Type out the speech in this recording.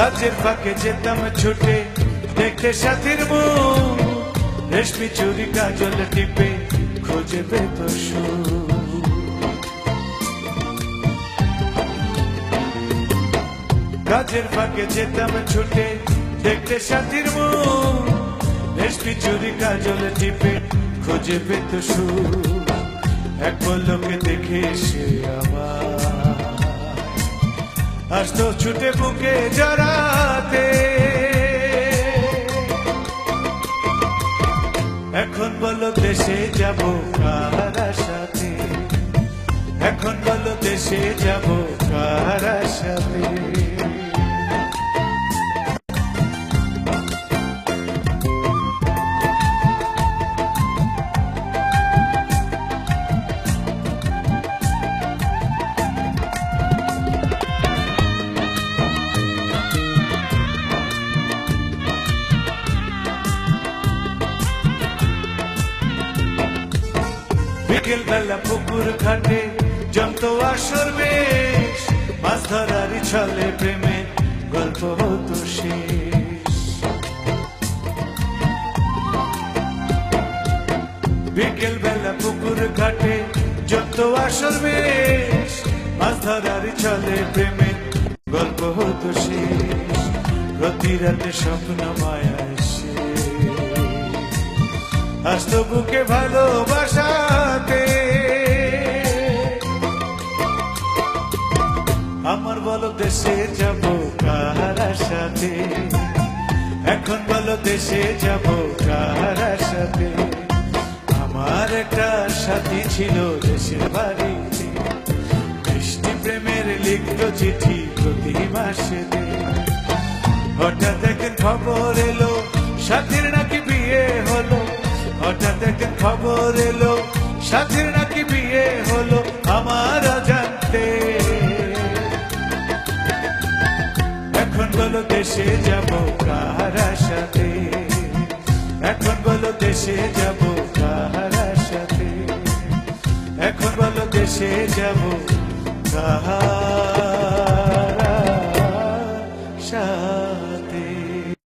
কাজের ফাঁকে যেতাম ছুটে দেখতে সাথীর মুখ রেশমি চুরি কাজল টিপে খুঁজে পেত। কাজের ফাঁকে যেতাম ছুটে দেখতে সাথীর মুখ রেশমি চুরি কাজল টিপে খুঁজে পেত সুর এক পল্লকে দেখে সে আমার আসতো ছুটে বুকে জড়াতে। এখন বলো দেশে যাব কার সাথে এখন বলো দেশে যাব কার সাথে বিকেল বেলা পুকুর ঘাটে, জমতো আসর বেশ, মাছ ধরারই ছলে প্রেমে গল্প হতো শেষ। বিকেল বেলা পুকুর ঘাটে আসর বেশ, মাছ ধরারই ছলে প্রেমে গল্প হতো প্রতি রাতে স্বপ্ন মায়া আসতো বুকে ভালোবাসাতে। আমার বলো দেশে যাব কার সাথে এখন বলো দেশে যাব কার সাথে আমার একটা সাথী ছিল দেশের বাড়িতে। বৃষ্টি প্রেমের লিখত চিঠি প্রতি মাসে হঠাৎ একদিন খবর এলো, সাথীর নাকি বিয়ে হলো। থেকে খবর এলো, সাথে নাকি বিয়ে হলো আমার জানতে। এখন বলো দেশে যাব কার সাথে এখন বলো দেশে যাব কার সাথে এখন বলো দেশে যাব কাহার সাথে